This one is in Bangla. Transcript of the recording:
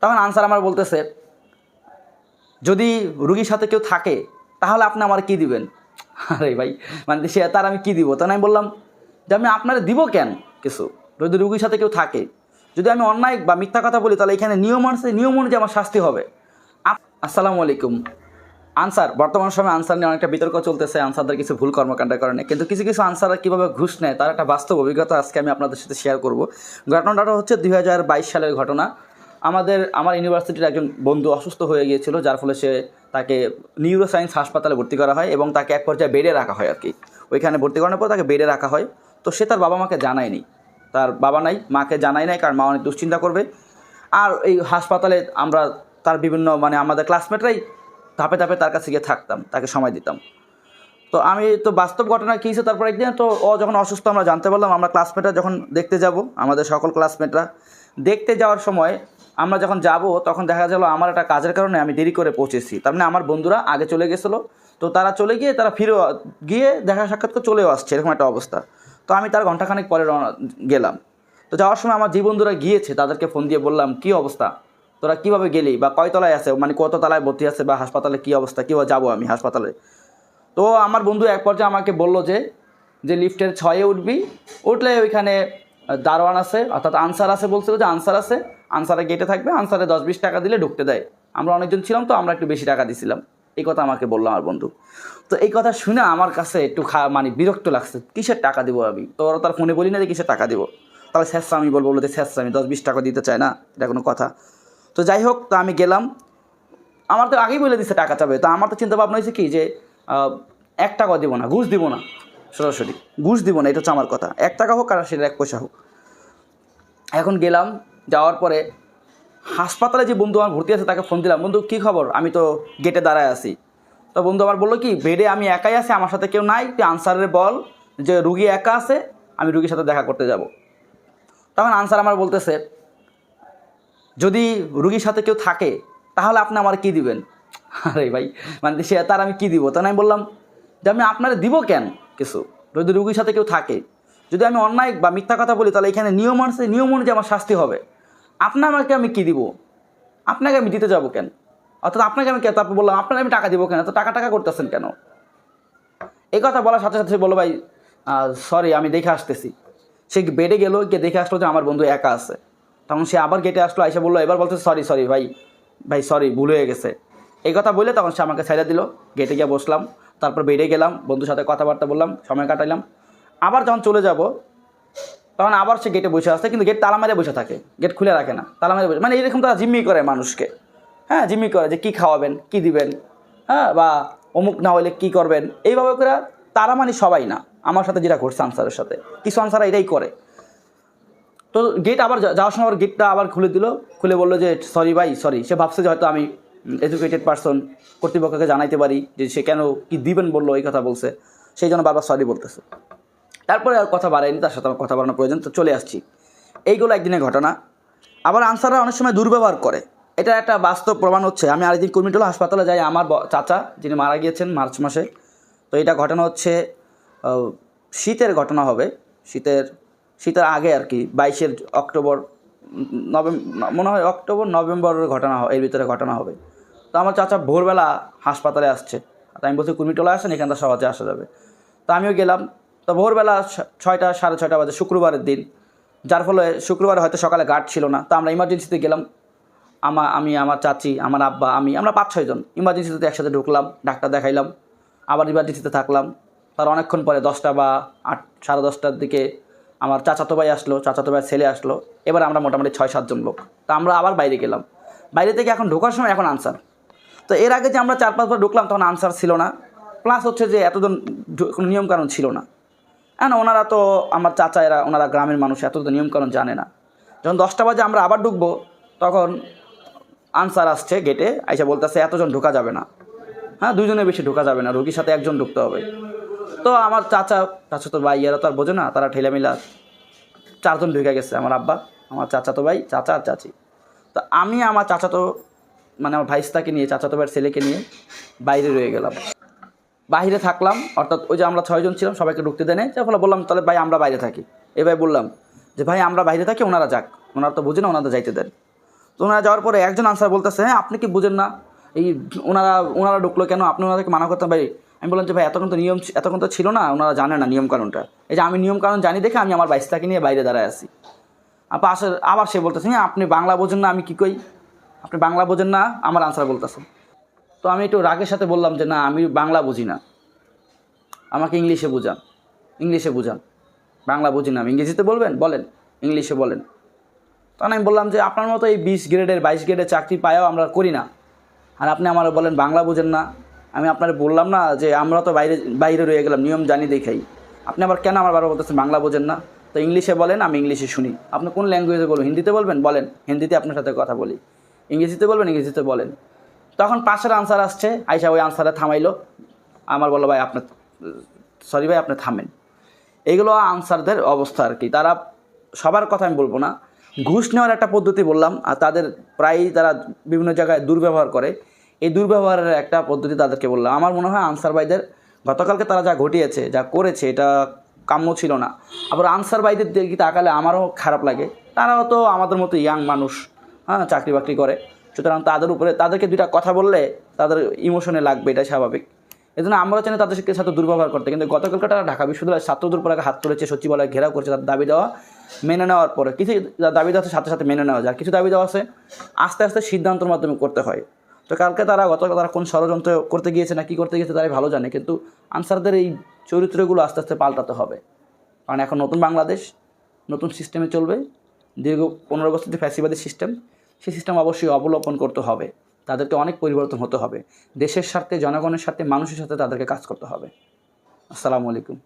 তখন আনসার আমার বলতেছে, যদি রুগীর সাথে কেউ থাকে, তাহলে আপনি আমার কি দিবেন? আরে ভাই মানে সে, তার আমি কি দিব? তখন আমি বললাম, যে আমি আপনারা দিব কেন কিছু? যদি রুগীর সাথে কেউ থাকে, যদি আমি অন্যায় বা মিথ্যা কথা বলি, তাহলে এখানে নিয়ম আছে, নিয়ম অনুযায়ী আমার শাস্তি হবে। আসসালামু আলাইকুম। আনসার, বর্তমান সময়ে আনসার নিয়ে অনেকটা বিতর্ক চলতেছে, আনসারদের কিছু ভুল কর্মকাণ্ডের কারণে, কিন্তু কিছু কিছু আনসাররা কীভাবে ঘুষ নেয়, তার একটা বাস্তব অভিজ্ঞতা আজকে আমি আপনাদের সাথে শেয়ার করব। ঘটনাটা হচ্ছে দুই হাজার বাইশ সালের ঘটনা। আমাদের, আমার ইউনিভার্সিটির একজন বন্ধু অসুস্থ হয়ে গিয়েছিল, যার ফলে সে তাকে নিউরো সায়েন্স হাসপাতালে ভর্তি করা হয় এবং তাকে এক পর্যায়ে বেডে রাখা হয় আর কি ওইখানে ভর্তি করানোর পর তাকে বেডে রাখা হয়। তো সে তার বাবা মাকে জানায়নি। তার বাবা নাই, মাকে জানায় নাই, কারণ মা অনেক দুশ্চিন্তা করবে। আর এই হাসপাতালে আমরা তার বিভিন্ন মানে আমাদের ক্লাসমেটরাই ধাপে ধাপে তার কাছে গিয়ে থাকতাম, তাকে সময় দিতাম। তো আমি তো বাস্তব ঘটনা কী তারপর একদিন তো ও যখন অসুস্থ, আমরা জানতে পারলাম, আমরা ক্লাসমেটরা যখন দেখতে যাব, আমাদের সকল ক্লাসমেটরা দেখতে যাওয়ার সময় আমরা যখন যাব, তখন দেখা গেল আমার একটা কাজের কারণে আমি দেরি করে পৌঁছেছি। তার মানে আমার বন্ধুরা আগে চলে গেছিল, তো তারা চলে গিয়ে, তারা ফিরে, গিয়ে দেখা সাক্ষাৎ করে চলেও আসছে, এরকম একটা অবস্থা। তো আমি তার ঘন্টাখানেক পরে গেলাম। তো যাওয়ার সময় আমার যে বন্ধুরা গিয়েছে, তাদেরকে ফোন দিয়ে বললাম, কী অবস্থা? তোরা কীভাবে গেলি? বা কয় তলায় আছে? মানে কত তলায় ভর্তি আছে? বা হাসপাতালে কী অবস্থা? কীভাবে যাব আমি হাসপাতালে? তো আমার বন্ধু এক পর্যায়ে আমাকে বলল যে যে লিফটের ছয়ে উঠবি। উঠলে ওইখানে দারোয়ান আছে, অর্থাৎ আনসার আছে বলছিল যে আনসার আছে। আনসারে গেটে থাকবে, আনসারে দশ বিশ টাকা দিলে ঢুকতে দেয়। আমরা অনেকজন ছিলাম তো, আমরা একটু বেশি টাকা দিছিলাম। এই কথা আমাকে বলল আমার বন্ধু। তো এই কথা শুনে আমার কাছে একটু খা মানে বিরক্ত লাগছে, কিসের টাকা দিব আমি? তো ওরা তার ফোনে বলি না যে কিসের টাকা দিব। তাহলে শেষটা আমি বলব বলতে শেষটা আমি দশ বিশ টাকা দিতে চাই না, এটা কোনো কথা। তো যাই হোক, তো আমি গেলাম। আমার তো আগেই বলে দিচ্ছে টাকা চাবে। তো আমার তো চিন্তা ভাবনা হয়েছে কি যে এক টাকাও দিব না, ঘুষ দিব না, সরাসরি। ঘুষ দিব না, এটা হচ্ছে আমার কথা। এক টাকা হোক আর সেটা এক পয়সা হোক। এখন গেলাম, যাওয়ার পরে হাসপাতালে যে বন্ধু আমার ভর্তি আছে, তাকে ফোন দিলাম, বন্ধু, কী খবর? আমি তো গেটে দাঁড়ায় আছি। তো বন্ধু আমার বলল কি, বেডে আমি একাই আছি, আমার সাথে কেউ নাই, তুই আনসারের বল যে রুগী একা আছে, আমি রুগীর সাথে দেখা করতে যাব। তখন আনসার আমার বলতেছে, যদি রুগীর সাথে কেউ থাকে, তাহলে আপনি আমার কি দিবেন? আরে ভাই মানে সে তার আমি কি দিব? তখন আমি বললাম, যে আমি আপনারা দিব কেন কিছু? যদি রুগীর সাথে কেউ থাকে, যদি আমি অন্যায় বা মিথ্যা কথা বলি, তাহলে এখানে নিয়ম আছে, নিয়ম অনুযায়ী আমার শাস্তি হবে। আপনার আমাকে আমি কি দিব? আপনাকে আমি দিতে যাব কেন? অর্থাৎ আপনাকে আমি কে- তারপর বললাম, আপনাকে আমি টাকা দিব কেন? তো টাকা টাকা করতেছেন কেন? এই কথা বলার সাথে সাথে বলো ভাই সরি আমি দেখে আসতেছি। সে বেডে গেলো, গিয়ে দেখে আসলো যে আমার বন্ধু একা আছে। তখন সে আবার গেটে আসলো এসে বলল, এবার বলতে সরি সরি ভাই ভাই সরি ভুল হয়ে গেছে। এই কথা বলে তখন সে আমাকে ছেড়ে দিল। গেটে গিয়ে বসলাম, তারপর বেডে গেলাম, বন্ধুর সাথে কথাবার্তা বললাম, সময় কাটাইলাম। আবার যখন চলে যাব, তখন আবার সে গেটে বসে আসে, কিন্তু গেট তালা মেরে বসে থাকে। গেট খুলে রাখে না, তালা মেরে বসে মানে এরকম তারা জিম্মি করে মানুষকে। হ্যাঁ জিম্মি করে যে কী খাওয়াবেন, কী দিবেন হ্যাঁ বা অমুক না হলে কী করবেন। এইভাবে করে তারা মানে সবাই না। আমার সাথে যেটা ঘটছে আনসারের সাথে। কিছু আনসার এটাই করে। তো গেট আবার যাওয়ার সময় আবার গেটটা আবার খুলে দিল। খুলে বলল যে সরি ভাই সরি সে ভাবছে যে হয়তো আমি এডুকেটেড পার্সন কর্তৃপক্ষকে জানাইতে পারি যে সে কেন কি দিবেন বলল, এই কথা বলছে। সেই জন্য বারবার সরি বলতেছে। তারপরে আর কথা বাড়ায়নি, তার সাথে আমার কথা বাড়ানোর প্রয়োজন, তো চলে আসছি। এইগুলো একদিনের ঘটনা। আবার আনসাররা অনেক সময় দুর্ব্যবহার করে। এটা একটা বাস্তব প্রমাণ হচ্ছে। আমি আরেকদিন কুর্মিটোলা হাসপাতালে যাই, আমার চাচা, যিনি মারা গিয়েছেন মার্চ মাসে। তো এটা ঘটনা হচ্ছে শীতের ঘটনা হবে। শীতের শীতের আগে আর কি, বাইশের অক্টোবর নভেম্বর মনে হয় অক্টোবর, নভেম্বরের ঘটনা এর ভিতরে ঘটনা হবে। তো আমার চাচা ভোরবেলা হাসপাতালে আসছে। তো আমি বলছি কুর্মিটোলা আসেন এখান থেকে সহজে আসা যাবে। তো আমিও গেলাম। তো ভোরবেলা ছয়টা, সাড়ে ছয়টা বাজে, শুক্রবারের দিন। যার ফলে শুক্রবারে হয়তো সকালে গার্ড ছিল না। তো আমরা ইমার্জেন্সিতে গেলাম। আমা, আমি, আমার চাচি, আমার আব্বা, আমি, আমরা পাঁচ ছয়জন ইমার্জেন্সিতে একসাথে ঢুকলাম, ডাক্তার দেখাইলাম। আবার ইমার্জেন্সিতে থাকলাম। তার অনেকক্ষণ পরে দশটা বা আট, সাড়ে দশটার দিকে আমার চাচাতো ভাই আসলো, চাচাতো ভাই ছেলে আসলো। এবার আমরা মোটামুটি ছয় সাতজন লোক। তা আমরা আবার বাইরে গেলাম। বাইরে থেকে এখন ঢোকার সময় এখন আনসার। তো এর আগে যে আমরা চার, পাঁচবার ঢুকলাম, তখন আনসার ছিল না। প্লাস হচ্ছে যে এতজন নিয়মকানুন ছিল না। হ্যাঁ ওনারা তো আমার চাচা, এরা ওনারা গ্রামের মানুষ এত তো নিয়মকানুন জানে না। যখন দশটা বাজে আমরা আবার ঢুকবো, তখন আনসার আসছে গেটে আইসা বলতেছে, এতজন ঢোকা যাবে না। হ্যাঁ দুজনের বেশি ঢোকা যাবে না, রোগীর সাথে একজন ঢুকতে হবে। তো আমার চাচা চাচা তো ভাই তো আর বোঝে না, তারা ঠেলামিলা চারজন ঢুকে গেছে, আমার আব্বা, আমার চাচাতো ভাই, চাচা আর চাচি। তো আমি আমার চাচাতো মানে আমার ভাইস্তাকে নিয়ে, চাচাতো ভাইয়ের ছেলেকে নিয়ে বাইরে রয়ে গেলাম। বাইরে থাকলাম, অর্থাৎ ওই যে আমরা ছয়জন ছিলাম, সবাইকে ঢুকতে দেনে যার ফলে বললাম, তাহলে ভাই, আমরা বাইরে থাকি। এবার বললাম যে, ভাই, আমরা বাইরে থাকি, ওনারা যাক। ওনারা তো বুঝে না ওনারা যাইতে দেন। তো ওনারা যাওয়ার পরে একজন আনসার বলতেছে হ্যাঁ আপনি কি বুঝেন না? এই ওনারা ওনারা ঢুকলো কেন? আপনি ওনাদেরকে মানা করতেন ভাই আমি বললাম যে, ভাই, এতক্ষণ তো নিয়ম এতক্ষণ তো ছিল না, ওনারা জানে না নিয়মকানুনটা। এই যে, আমি নিয়মকানুন জানি দেখে আমি আমার বাইশটাকে নিয়ে বাইরে দাঁড়ায় আসি আপা আবার সে বলতেছে হ্যাঁ আপনি বাংলা বোঝেন না, আমি কী কই? আপনি বাংলা বোঝেন না, আমার আনসার বলতেছে। তো আমি একটু রাগের সাথে বললাম যে, না, আমি বাংলা বুঝি না। আমাকে ইংলিশে বোঝান ইংলিশে বোঝান। বাংলা বুঝি না, আমি ইংরেজিতে বলবেন? বলেন, ইংলিশে বলেন। তখন আমি বললাম যে, আপনার মতো এই বিশ গ্রেডের বাইশ গ্রেডের চাকরি পায়াও আমরা করি না। আর আপনি আমার বলেন, বাংলা বোঝেন না। আমি আপনার বললাম না যে আমরা তো বাইরে বাইরে রয়ে গেলাম, নিয়ম জানি দেখাই। আপনি আবার কেন আমার বারবার বলতেছেন, বাংলা বোঝেন না? তো ইংলিশে বলেন, আমি ইংলিশে শুনি। আপনি কোন ল্যাঙ্গুয়েজে বলবেন? হিন্দিতে বলবেন? বলেন। হিন্দিতে আপনার সাথে কথা বলি। ইংরেজিতে বলবেন? ইংরেজিতে বলেন। তখন পাশের আনসার আসছে, আইসা ওই আনসারে থামাইলো। আমার বলল, ভাই আপনার সরি ভাই, আপনি থামেন। এগুলো আনসারদের অবস্থা আর কি। তারা, সবার কথা আমি বলব না। ঘুষ নেওয়ার একটা পদ্ধতি বললাম, আর তাদের প্রায়ই তারা বিভিন্ন জায়গায় দুর্ব্যবহার করে। এই দুর্ব্যবহারের একটা পদ্ধতি তাদেরকে বললাম আমার মনে হয় আনসার ভাইদের, গতকালকে তারা যা ঘটিয়েছে, যা করেছে, এটা কাম্য ছিল না। আবার আনসার ভাইদের দিকে তাকালে আমারও খারাপ লাগে। তারাও তো আমাদের মতো ইয়াং মানুষ হ্যাঁ চাকরি বাকরি করে। সুতরাং তাদের উপরে, তাদেরকে দুইটা কথা বললে তাদের ইমোশনে লাগবে এটা স্বাভাবিক। এই জন্য আমরা চাই না তাদের সাথে দুর্ব্যবহার করতে। কিন্তু গতকালকে তারা ঢাকা বিশ্ববিদ্যালয়ের ছাত্রদের উপর হাত তুলেছে, সচিবালয় ঘেরাও করছে তার দাবি দেওয়া মেনে নেওয়ার পরে। কিছু দাবি দেওয়া সাথে সাথে মেনে নেওয়া যায়। কিছু দাবি দেওয়া আছে, আস্তে আস্তে সিদ্ধান্তের মাধ্যমে করতে হয়। তো কালকে তারা গতকাল তারা কোন ষড়যন্ত্র করতে গিয়েছে না কী করতে গিয়েছে তারাই ভালো জানে, কিন্তু আনসারদের এই চরিত্রগুলো আস্তে আস্তে পাল্টাতে হবে। কারণ এখন নতুন বাংলাদেশ, নতুন সিস্টেমে চলবে, দীর্ঘ পনেরো বছর যে ফ্যাসিবাদী সিস্টেম সেই সিস্টেম অবশ্যই অবলম্বন করতে হবে। তাদেরকে অনেক পরিবর্তন হতে হবে। দেশের স্বার্থে, জনগণের স্বার্থে, মানুষের সাথে তাদেরকে কাজ করতে হবে। আসসালামু আলাইকুম।